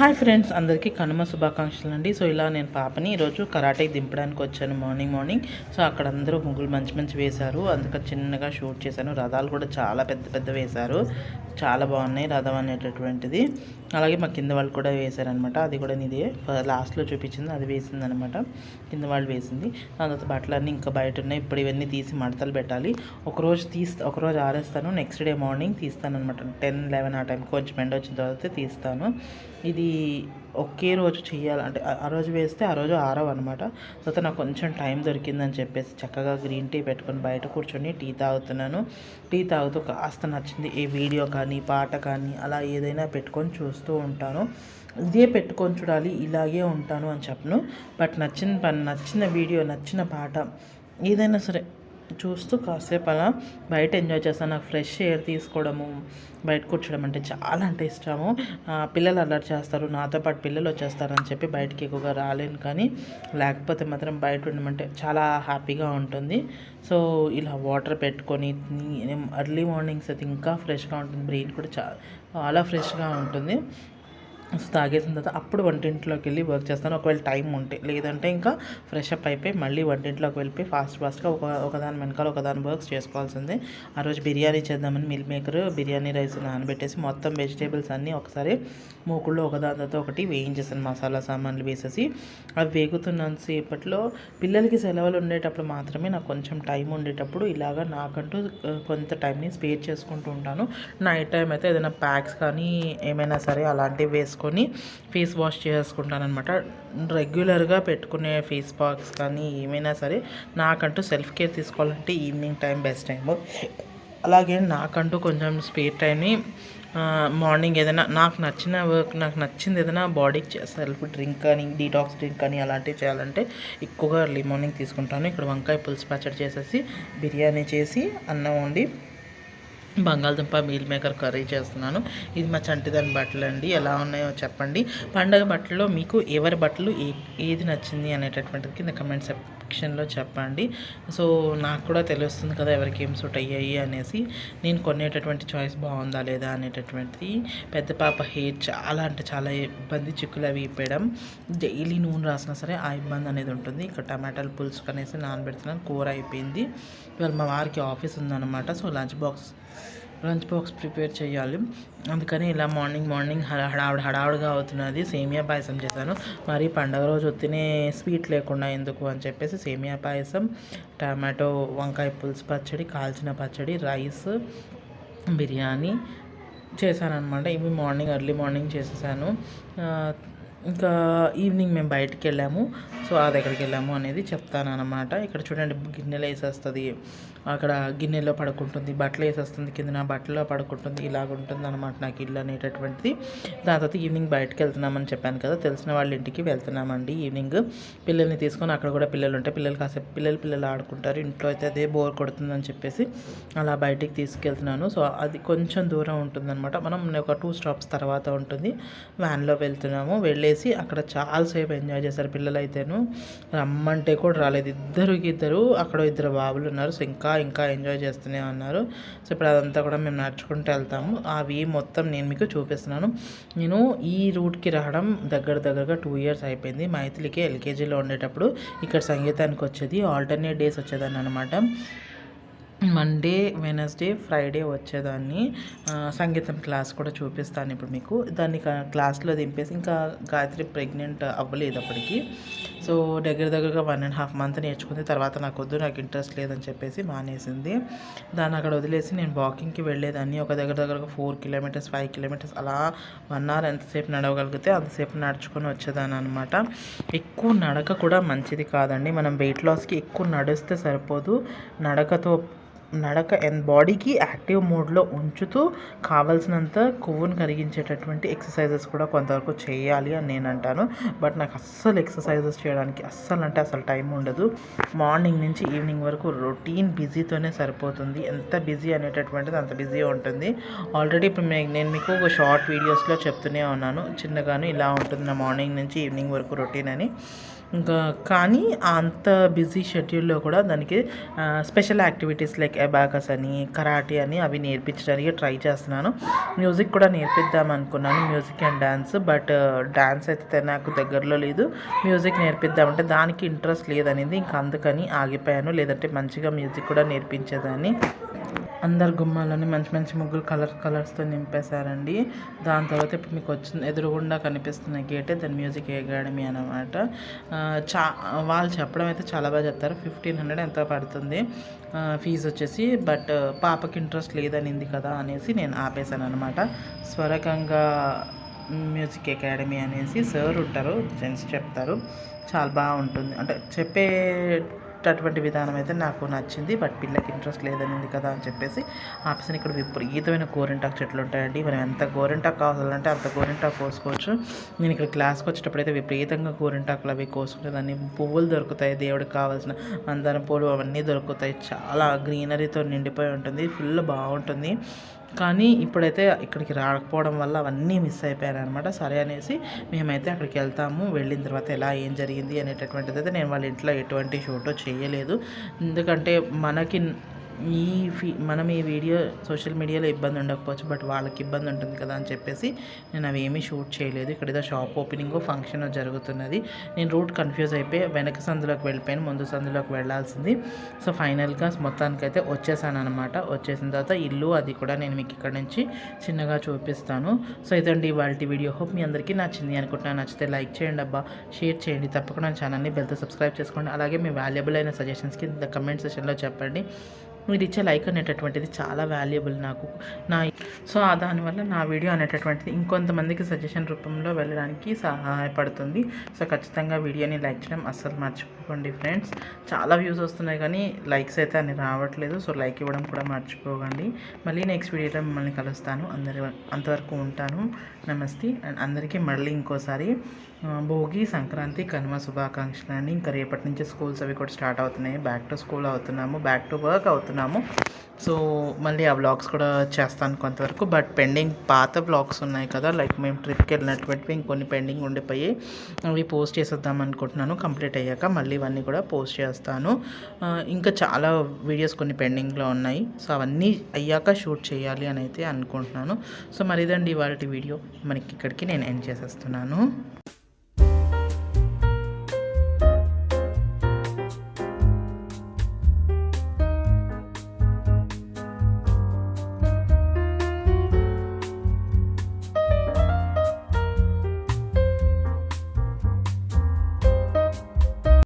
Hi friends అందరికీ కనుమ శుభాకాంక్షలు అండి. సో ఇలా నేను పాపని ఈరోజు కరాటేకి దింపడానికి వచ్చాను మార్నింగ్ మార్నింగ్. సో అక్కడ అందరూ ముగ్గులు మంచి మంచి వేశారు. అందుకని చిన్నగా షూట్ చేశాను. రథాలు కూడా చాలా పెద్ద పెద్ద వేశారు. చాలా బాగున్నాయి రథం అనేటటువంటిది. అలాగే మా కింద వాళ్ళు కూడా వేశారనమాట అది కూడా నీదే లాస్ట్లో చూపించింది. అది వేసింది అనమాట కింద వాళ్ళు వేసింది. దాని తర్వాత బట్టలన్నీ ఇంకా బయట ఉన్నాయి. ఇప్పుడు ఇవన్నీ తీసి మడతలు పెట్టాలి. ఒకరోజు తీస్ ఒకరోజు ఆరేస్తాను. నెక్స్ట్ డే మార్నింగ్ తీస్తాను అనమాట టెన్ లెవెన్ ఆ టైం కొంచెం ఎండ వచ్చిన తర్వాత తీస్తాను. ఇది ఒకే రోజు చేయాలంటే ఆ- రోజు వేస్తే ఆ రోజు ఆరవ అనమాట తర్వాత నాకు కొంచెం టైం దొరికిందని చెప్పేసి చక్కగా గ్రీన్ టీ పెట్టుకొని బయట కూర్చొని టీ తాగుతున్నాను. టీ తాగుతూ కాస్త నచ్చింది. ఏ వీడియో కానీ పాట కానీ అలా ఏదైనా పెట్టుకొని చూస్తూ ఉంటాను. ఇదే పెట్టుకొని చూడాలి ఇలాగే ఉంటాను అని చెప్పను. బట్ నచ్చిన పని నచ్చిన వీడియో నచ్చిన పాట ఏదైనా సరే చూస్తూ కాసేపు అలా బయట ఎంజాయ్ చేస్తాను నాకు ఫ్రెష్ ఎయిర్ తీసుకోవడము బయట కూర్చోడం అంటే చాలా అంటే ఇష్టము. పిల్లలు అలర్ట్ చేస్తారు నాతో పాటు పిల్లలు వచ్చేస్తారని చెప్పి బయటికి ఎక్కువగా రాలేను కానీ లేకపోతే మాత్రం బయట ఉండమంటే చాలా హ్యాపీగా ఉంటుంది. సో ఇలా వాటర్ పెట్టుకొని అర్లీ మార్నింగ్స్ అయితే ఇంకా ఫ్రెష్గా ఉంటుంది. బ్రెయిన్ కూడా చాలా ఫ్రెష్గా ఉంటుంది. సో తాగేసిన తర్వాత అప్పుడు వంటింట్లోకి వెళ్ళి వర్క్ చేస్తాను. ఒకవేళ టైం ఉంటే లేదంటే ఇంకా ఫ్రెష్ అప్ అయిపోయి మళ్ళీ వంటింట్లోకి వెళ్ళిపోయి ఫాస్ట్ ఫాస్ట్గా ఒక ఒకదాని వెనకాల ఒకదాని వర్క్స్ చేసుకోవాల్సిందే. ఆ రోజు బిర్యానీ చేద్దామని మిల్ మేకర్ బిర్యానీ రైస్ నానబెట్టేసి మొత్తం వెజిటేబుల్స్ అన్నీ ఒకసారి మూకుల్లో ఒకదాని తర్వాత ఒకటి వేయించేసాను. మసాలా సామాన్లు వేసేసి అవి వేగుతున్నంతసేపట్లో పిల్లలకి సెలవులు ఉండేటప్పుడు మాత్రమే నాకు కొంచెం టైం ఉండేటప్పుడు ఇలాగ నాకంటూ కొంత టైంని స్పేర్ చేసుకుంటూ ఉంటాను. నైట్ టైం అయితే ఏదైనా ప్యాక్స్ కానీ ఏమైనా సరే అలాంటివి వేసుకుంటాను చేసుకొని ఫేస్ వాష్ చేసుకుంటానమాట రెగ్యులర్గా పెట్టుకునే ఫేస్ పాక్స్ కానీ ఏమైనా సరే నాకంటూ సెల్ఫ్ కేర్ తీసుకోవాలంటే ఈవినింగ్ టైం బెస్ట్ టైము. అలాగే నాకంటూ కొంచెం స్పేర్ టైంని మార్నింగ్ ఏదైనా నాకు నచ్చిన వర్క్ నాకు నచ్చింది ఏదైనా బాడీకి సెల్ఫ్ డ్రింక్ కానీ డీటాక్స్ డ్రింక్ కానీ అలాంటివి చేయాలంటే ఎక్కువగా ఎర్లీ మార్నింగ్ తీసుకుంటాను. ఇక్కడ వంకాయ పులుసు పచ్చడి చేసేసి బిర్యానీ చేసి అన్నం వండి బంగాళదుంప మీల్ మేకర్ కర్రీ చేస్తున్నాను. ఇది మా చంటిదాని బట్టలు అండి. ఎలా ఉన్నాయో చెప్పండి. పండగ బట్టల్లో మీకు ఎవరి బట్టలు ఏ ఏది నచ్చింది అనేటటువంటిది కింద కమెంట్ సెక్షన్లో చెప్పండి. సో నాకు కూడా తెలుస్తుంది కదా ఎవరికి ఏం సూట్ అయ్యాయి అనేసి. నేను కొనేటటువంటి చాయిస్ బాగుందా లేదా అనేటటువంటిది. పెద్ద పాప హెయిర్ చాలా అంటే చాలా ఇబ్బంది చిక్కులు అవి ఇప్పేయడం డైలీ నూనె రాసినా సరే ఆ ఇబ్బంది అనేది ఉంటుంది. ఇక్కడ టమాటాలు పులుసు కనేసి నానబెడుతున్నాను. కూర అయిపోయింది. ఇవాళ మా వారికి ఆఫీస్ ఉందన్నమాట. So lunch box lunch box prepare చేయాలి. అందుకని ఇలా మార్నింగ్ మార్నింగ్ హడా హడావుడిగా అవుతున్నది. సేమియా పాయసం చేశాను. మరి పండగ రోజు వచ్చినే స్వీట్ లేకుండా ఎందుకు అని చెప్పేసి సేమియా పాయసం టమాటో వంకాయ పులుసు పచ్చడి కాల్చిన పచ్చడి రైస్ బిర్యానీ చేశాను అనమాట ఇవి మార్నింగ్ ఎర్లీ మార్నింగ్ చేసేసాను. ఇంకా ఈవినింగ్ మేము బయటికి వెళ్ళాము. సో అది దగ్గరికి వెళ్ళాము అనేది చెప్తాను అనమాట ఇక్కడ చూడండి గిన్నెలు వేసేస్తుంది. అక్కడ గిన్నెలో పడుకుంటుంది బట్టలు వేసేస్తుంది కింద నా బట్టలో పడుకుంటుంది ఇలాగ ఉంటుంది అనమాట నాకు ఇల్లు అనేటటువంటిది. దాని తర్వాత ఈవినింగ్ బయటకు వెళ్తున్నామని చెప్పాను కదా తెలిసిన వాళ్ళ ఇంటికి వెళ్తున్నామండి ఈవినింగ్. పిల్లల్ని తీసుకొని అక్కడ కూడా పిల్లలు ఉంటే పిల్లలు కాసేపు పిల్లలు పిల్లలు ఆడుకుంటారు. ఇంట్లో అయితే అదే బోర్ కొడుతుందని చెప్పేసి అలా బయటికి తీసుకెళ్తున్నాను. సో అది కొంచెం దూరం ఉంటుందన్నమాట. మనం ఒక టూ స్టాప్స్ తర్వాత ఉంటుంది. వ్యాన్లో వెళ్తున్నాము. వెళ్ళేసి అక్కడ చాలాసేపు ఎంజాయ్ చేశారు పిల్లలు అయితేను రమ్మంటే కూడా రాలేదు. ఇద్దరికి ఇద్దరు అక్కడ ఇద్దరు బాబులు ఉన్నారు. సో ఇంకా ఇంకా ఎంజాయ్ చేస్తూనే ఉన్నారు. సో ఇప్పుడు అదంతా కూడా మేము నడుచుకుంటూ వెళ్తాము. అవి మొత్తం నేను మీకు చూపిస్తున్నాను. నేను ఈ రూట్కి రావడం దగ్గర దగ్గరగా టూ ఇయర్స్ అయిపోయింది. మైథిలికి ఎల్కేజీలో ఉండేటప్పుడు ఇక్కడ సంగీతానికి వచ్చేది ఆల్టర్నేట్ డేస్ వచ్చేదాన్ని అనమాట మండే వెనస్డే ఫ్రైడే వచ్చేదాన్ని. సంగీతం క్లాస్ కూడా చూపిస్తాను ఇప్పుడు మీకు. దాన్ని క్లాస్లో దింపేసి ఇంకా గాయత్రి ప్రెగ్నెంట్ అవ్వలేదు అప్పటికి. సో దగ్గర దగ్గరగా వన్ అండ్ హాఫ్ మంత్ నేర్చుకుంది. తర్వాత నాకు వద్దు నాకు ఇంట్రెస్ట్ లేదని చెప్పేసి మానేసింది. దాన్ని అక్కడ వదిలేసి నేను వాకింగ్కి వెళ్ళేదాన్ని. ఒక దగ్గర దగ్గరగా ఫోర్ కిలోమీటర్స్ ఫైవ్ కిలోమీటర్స్ అలా వన్ అవర్ ఎంతసేపు నడవగలిగితే అంతసేపు నడుచుకొని వచ్చేదాన్ని అనమాట ఎక్కువ నడక కూడా మంచిది కాదండి. మనం వెయిట్ లాస్కి ఎక్కువ నడిస్తే సరిపోదు. నడకతో నడక అండ్ బాడీకి యాక్టివ్ మోడ్లో ఉంచుతూ కావాల్సినంత కొవ్వును కరిగించేటటువంటి ఎక్సర్సైజెస్ కూడా కొంతవరకు చేయాలి అని నేను అంటాను. బట్ నాకు అస్సలు ఎక్సర్సైజెస్ చేయడానికి అస్సలు అంటే అసలు టైం ఉండదు. మార్నింగ్ నుంచి ఈవినింగ్ వరకు రొటీన్ బిజీతోనే సరిపోతుంది. ఎంత బిజీ అనేటటువంటిది అంత బిజీ ఉంటుంది. ఆల్రెడీ ఇప్పుడు నేను మీకు ఒక షార్ట్ వీడియోస్లో చెప్తూనే ఉన్నాను. చిన్నగాను ఇలా ఉంటుంది నా మార్నింగ్ నుంచి ఈవినింగ్ వరకు రొటీన్ అని. ఇంకా కానీ అంత బిజీ షెడ్యూల్లో కూడా దానికి స్పెషల్ యాక్టివిటీస్ లైక్ ఎబాకస్ అని కరాటే అని అవి నేర్పించడానికి ట్రై చేస్తున్నాను. మ్యూజిక్ కూడా నేర్పిద్దాం అనుకున్నాను music and dance but dance అయితే నాకు దగ్గరలో లేదు. మ్యూజిక్ నేర్పిద్దామంటే దానికి ఇంట్రెస్ట్ లేదనేది ఇంకా అందుకని ఆగిపోయాను. లేదంటే మంచిగా మ్యూజిక్ కూడా నేర్పించేదాన్ని. అందరు గుమ్మాలని మంచి మంచి ముగ్గులు కలర్ కలర్స్తో నింపేశారండి. దాని తర్వాత ఇప్పుడు మీకు వచ్చిన ఎదురుగుండా కనిపిస్తున్న గేటే దాని మ్యూజిక్ అకాడమీ అనమాట చా వాళ్ళు చెప్పడం అయితే చాలా బాగా చెప్తారు. ఫిఫ్టీన్ హండ్రెడ్ ఎంత పడుతుంది. ఫీజు వచ్చేసి బట్ పాపకి ఇంట్రెస్ట్ లేదనింది కదా అనేసి నేను ఆపేశాను అనమాట స్వరకంగా మ్యూజిక్ అకాడమీ అనేసి సార్ ఉంటారు జెంట్స్ చెప్తారు. చాలా బాగుంటుంది. అంటే చెప్పే అటువంటి విధానం అయితే నాకు నచ్చింది. బట్ పిల్లకి ఇంట్రెస్ట్ లేదనింది కదా అని చెప్పేసి ఆప్షన్ ఇక్కడ విపరీతమైన గోరింటాకు చెట్లు ఉంటాయండి. మనం ఎంత గోరింటాకు కావాలంటే అంత గోరింటాకు కోసుకోవచ్చు. నేను ఇక్కడ క్లాస్కి వచ్చేటప్పుడు అయితే విపరీతంగా గోరింటాకులు అవి కోసుకునేదాన్ని పువ్వులు దొరుకుతాయి. దేవుడికి కావాల్సిన మందారం పూలు అవన్నీ దొరుకుతాయి. చాలా గ్రీనరీతో నిండిపోయి ఉంటుంది. ఫుల్ బాగుంటుంది. కానీ ఇప్పుడైతే ఇక్కడికి రాకపోవడం వల్ల అవన్నీ మిస్ అయిపోయాను అనమాట సరే అనేసి మేమైతే అక్కడికి వెళ్తాము. వెళ్ళిన తర్వాత ఎలా ఏం జరిగింది అనేటటువంటిది అయితే నేను వాళ్ళ ఇంట్లో ఎటువంటి షూటో చేయలేదు. ఎందుకంటే మనకి ఈ ఫీ మనం ఈ వీడియో సోషల్ మీడియాలో ఇబ్బంది ఉండకపోవచ్చు బట్ వాళ్ళకి ఇబ్బంది ఉంటుంది కదా అని చెప్పేసి నేను అవి ఏమీ షూట్ చేయలేదు. ఇక్కడ ఏదో షాప్ ఓపెనింగ్ ఫంక్షన్ జరుగుతున్నది. నేను రూట్ కన్ఫ్యూజ్ అయిపోయి వెనక సందులోకి వెళ్ళిపోయాను ముందు సందులోకి వెళ్ళాల్సింది. సో ఫైనల్గా మొత్తానికైతే వచ్చేసాను అనమాట వచ్చేసిన తర్వాత ఇల్లు అది కూడా నేను మీకు ఇక్కడ నుంచి చిన్నగా చూపిస్తాను. సో ఇదండి వాళ్ళ వీడియో. హోప్ మీ అందరికీ నచ్చింది అనుకుంటున్నాను నచ్చితే లైక్ చేయండి అబ్బా. షేర్ చేయండి. తప్పకుండా ఛానల్ని బెల్తో సబ్స్క్రైబ్ చేసుకోండి. అలాగే మీ వాల్యుబుల్ అయిన సజెషన్స్కి కమెంట్ సెషన్లో చెప్పండి. మీరు ఇచ్చే లైక్ అనేటటువంటిది చాలా వాల్యుబుల్ నాకు. నా సో దానివల్ల నా వీడియో అనేటటువంటిది ఇంకొంతమందికి సజెషన్ రూపంలో వెళ్ళడానికి సహాయపడుతుంది. సో ఖచ్చితంగా వీడియోని లైక్ చేయడం అస్సలు మర్చిపోకండి ఫ్రెండ్స్. చాలా వ్యూస్ వస్తున్నాయి కానీ లైక్స్ అయితే అని రావట్లేదు. సో లైక్ ఇవ్వడం కూడా మర్చిపోకండి. మళ్ళీ నెక్స్ట్ వీడియోలో మిమ్మల్ని కలుస్తాను. అందరి అంతవరకు ఉంటాను. నమస్తే. అండ్ అందరికీ మళ్ళీ ఇంకోసారి భోగి సంక్రాంతి కనుమ శుభాకాంక్షలు అండి ఇంకా రేపటి నుంచి స్కూల్స్ అవి కూడా స్టార్ట్ అవుతున్నాయి. బ్యాక్ టు స్కూల్ అవుతున్నాము బ్యాక్ టు వర్క్ అవుతున్నాము. సో మళ్ళీ ఆ బ్లాగ్స్ కూడా చేస్తాను కొంతవరకు. బట్ పెండింగ్ పాత బ్లాగ్స్ ఉన్నాయి కదా లైక్ మేము ట్రిప్కి వెళ్ళినటువంటివి ఇంకొన్ని పెండింగ్ ఉండిపోయి అవి పోస్ట్ చేసేద్దాం అనుకుంటున్నాను. కంప్లీట్ అయ్యాక మళ్ళీ ఇవన్నీ కూడా పోస్ట్ చేస్తాను. ఇంకా చాలా వీడియోస్ కొన్ని పెండింగ్లో ఉన్నాయి. సో అవన్నీ అయ్యాక షూట్ చేయాలి అని అయితే అనుకుంటున్నాను. సో మరిదండి ఇవాళ వీడియో మనకి ఇక్కడికి నేను ఎండ్ చేసేస్తున్నాను.